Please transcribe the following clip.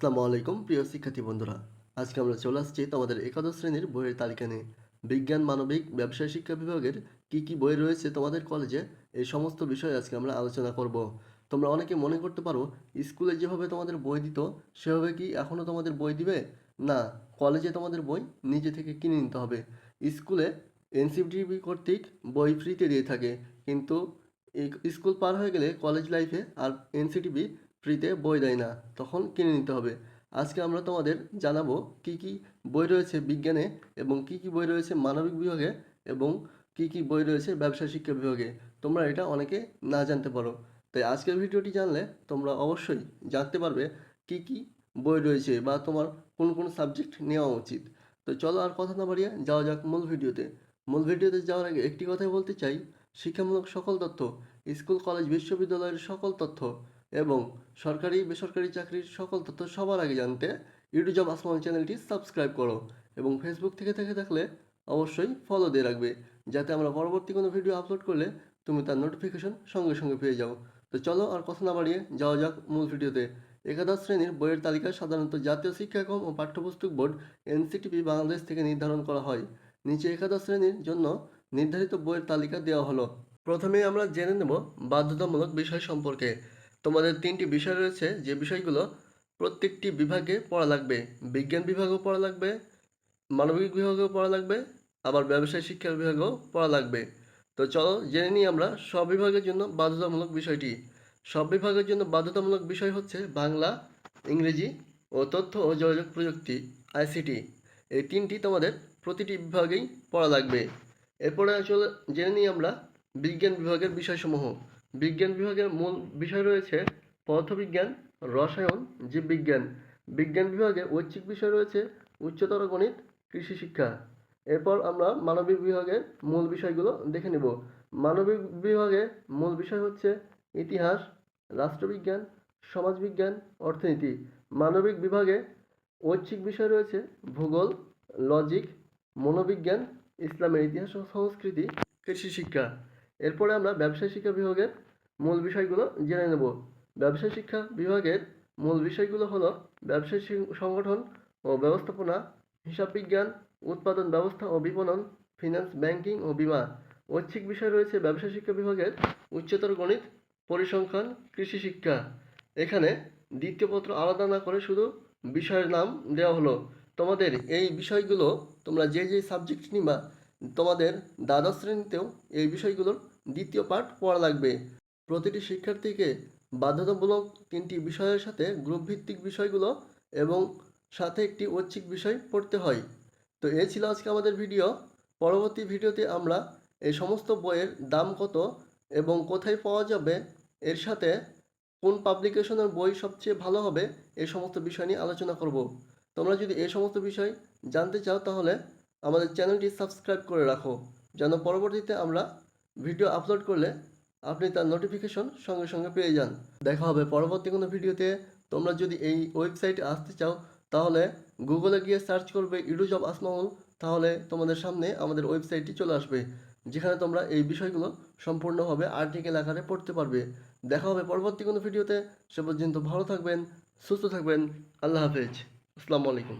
আসসালামু আলাইকুম, প্রিয় শিক্ষার্থী বন্ধুরা। আজকে আমরা চলে আসছি তোমাদের একাদশ শ্রেণির বইয়ের তালিকা নিয়ে। বিজ্ঞান, মানবিক, ব্যবসায় শিক্ষা বিভাগের কি কি বই রয়েছে তোমাদের কলেজে এই সমস্ত বিষয়ে আজকে আমরা আলোচনা করব। তোমরা অনেকে মনে করতে পারো, স্কুলে যেভাবে তোমাদের বই দিত, সেভাবে কি এখনও তোমাদের বই দিবে? না কলেজে তোমাদের বই নিজে থেকে কিনে নিতে হবে। স্কুলে এনসিপিটিভি কর্তৃক বই ফ্রিতে দিয়ে থাকে, কিন্তু স্কুল পার হয়ে গেলে কলেজ লাইফে আর এনসিটিভি ফ্রিতে বই দেয় না, তখন কিনে নিতে হবে। আজকে আমরা তোমাদের জানাব কি কি বই রয়েছে বিজ্ঞানে এবং কি কি বই রয়েছে মানবিক বিভাগে এবং কি কি বই রয়েছে ব্যবসা শিক্ষা বিভাগে। তোমরা এটা অনেকে না জানতে পারো। তাই আজকের ভিডিওটি জানলে তোমরা অবশ্যই জানতে পারবে কি কি বই রয়েছে বা তোমার কোন কোন সাবজেক্ট নেওয়া উচিত। তো চলো আর কথা না বাড়িয়ে যাওয়া যাক মূল ভিডিওতে। মূল ভিডিওতে যাওয়ার আগে একটি কথাই বলতে চাই, শিক্ষামূলক সকল তথ্য, স্কুল, কলেজ, বিশ্ববিদ্যালয়ের সকল তথ্য। এবং সরকারি, বেসরকারি চাকরির সকল তথ্য সবার আগে জানতে ইউটিউব জব আসমান চ্যানেলটি সাবস্ক্রাইব করো এবং ফেসবুক থেকে থেকে থাকলে অবশ্যই ফলো দিয়ে রাখবে যাতে আমরা পরবর্তী কোনো ভিডিও আপলোড করলে তুমি তার নোটিফিকেশন সঙ্গে সঙ্গে পেয়ে যাও। তো চলো আর কথা না বাড়িয়ে যাওয়া যাক মূল ভিডিওতে একাদশ শ্রেণির বইয়ের তালিকা সাধারণত জাতীয় শিক্ষাক্রম ও পাঠ্যপুস্তক বোর্ড এনসিটিপি বাংলাদেশ থেকে নির্ধারণ করা হয়। নিচে একাদশ শ্রেণির জন্য নির্ধারিত বইয়ের তালিকা দেওয়া হলো। প্রথমেই আমরা জেনে নেব বাধ্যতামূলক বিষয় সম্পর্কে। তোমাদের তিনটি বিষয় রয়েছে, যে বিষয়গুলো প্রত্যেকটি বিভাগে পড়া লাগবে। বিজ্ঞান বিভাগেও পড়া লাগবে, মানবিক বিভাগেও পড়া লাগবে, আবার ব্যবসায় শিক্ষা বিভাগেও পড়া লাগবে। তো চলো জেনে নিই আমরা সব বিভাগের জন্য বাধ্যতামূলক বিষয়টি। সব বিভাগের জন্য বাধ্যতামূলক বিষয় হচ্ছে বাংলা, ইংরেজি ও তথ্য ও যোগাযোগ প্রযুক্তি, আইসিটি। এই তিনটি তোমাদের প্রতিটি বিভাগেই পড়া লাগবে। এরপরে চলে জেনে নিই আমরা বিজ্ঞান বিভাগের বিষয়সমূহ। বিজ্ঞান বিভাগের মূল বিষয় রয়েছে পদার্থবিজ্ঞান, রসায়ন, জীববিজ্ঞান। বিজ্ঞান বিভাগে ঐচ্ছিক বিষয় রয়েছে উচ্চতর গণিত, কৃষি শিক্ষা। এরপর আমরা মানবিক বিভাগের মূল বিষয়গুলো দেখে নেব। মানবিক বিভাগে মূল বিষয় হচ্ছে ইতিহাস, রাষ্ট্রবিজ্ঞান, সমাজবিজ্ঞান, অর্থনীতি। মানবিক বিভাগে ঐচ্ছিক বিষয় রয়েছে ভূগোল, লজিক, মনোবিজ্ঞান, ইসলামের ইতিহাস ও সংস্কৃতি, কৃষি শিক্ষা। এরপরে আমরা ব্যবসায় শিক্ষা বিভাগের মূল বিষয়গুলো জেনে নেব। ব্যবসায় শিক্ষা বিভাগের মূল বিষয়গুলো হলো ব্যবসায় সংগঠন ও ব্যবস্থাপনা, হিসাব বিজ্ঞান, উৎপাদন ব্যবস্থা ও বিপণন ফিনান্স ব্যাংকিং ও বিমা। ঐচ্ছিক বিষয় রয়েছে ব্যবসা শিক্ষা বিভাগের উচ্চতর গণিত, পরিসংখ্যান, কৃষি শিক্ষা। এখানে দ্বিতীয় পত্র আলাদা না করে শুধু বিষয়ের নাম দেওয়া হলো। তোমাদের এই বিষয়গুলো তোমরা যে যে সাবজেক্ট নিবা, তোমাদের দ্বাদশ শ্রেণীতেও এই বিষয়গুলোর দ্বিতীয় পাঠ পড়া লাগবে। প্রতিটি শিক্ষার্থীকে বাধ্যতামূলক তিনটি বিষয়ের সাথে গ্রুপ ভিত্তিক বিষয়গুলো এবং সাথে একটি ঐচ্ছিক বিষয় পড়তে হয়। তো এ ছিল আজকে আমাদের ভিডিও। পরবর্তী ভিডিওতে আমরা এই সমস্ত বইয়ের দাম কত এবং কোথায় পাওয়া যাবে, এর সাথে কোন পাবলিকেশনের বই সবচেয়ে ভালো হবে, এই সমস্ত বিষয় নিয়ে আলোচনা করব। তোমরা যদি এই সমস্ত বিষয় জানতে চাও তাহলে আমাদের চ্যানেলটি সাবস্ক্রাইব করে রাখো। যেন পরবর্তীতে আমরা ভিডিও আপলোড করলে আপনি তার নোটিফিকেশন সঙ্গে সঙ্গে পেয়ে যান। দেখা হবে পরবর্তী কোনো ভিডিওতে। তোমরা যদি এই ওয়েবসাইটে আসতে চাও, তাহলে গুগলে গিয়ে সার্চ করবে অফ আসমাউল তাহলে তোমাদের সামনে আমাদের ওয়েবসাইটটি চলে আসবে, যেখানে তোমরা এই বিষয়গুলো সম্পূর্ণভাবে আর্টিকেল আকারে পড়তে পারবে। দেখা হবে পরবর্তী কোনো ভিডিওতে। সে পর্যন্ত ভালো থাকবেন, সুস্থ থাকবেন। আল্লাহ হাফেজ। আসসালামু আলাইকুম।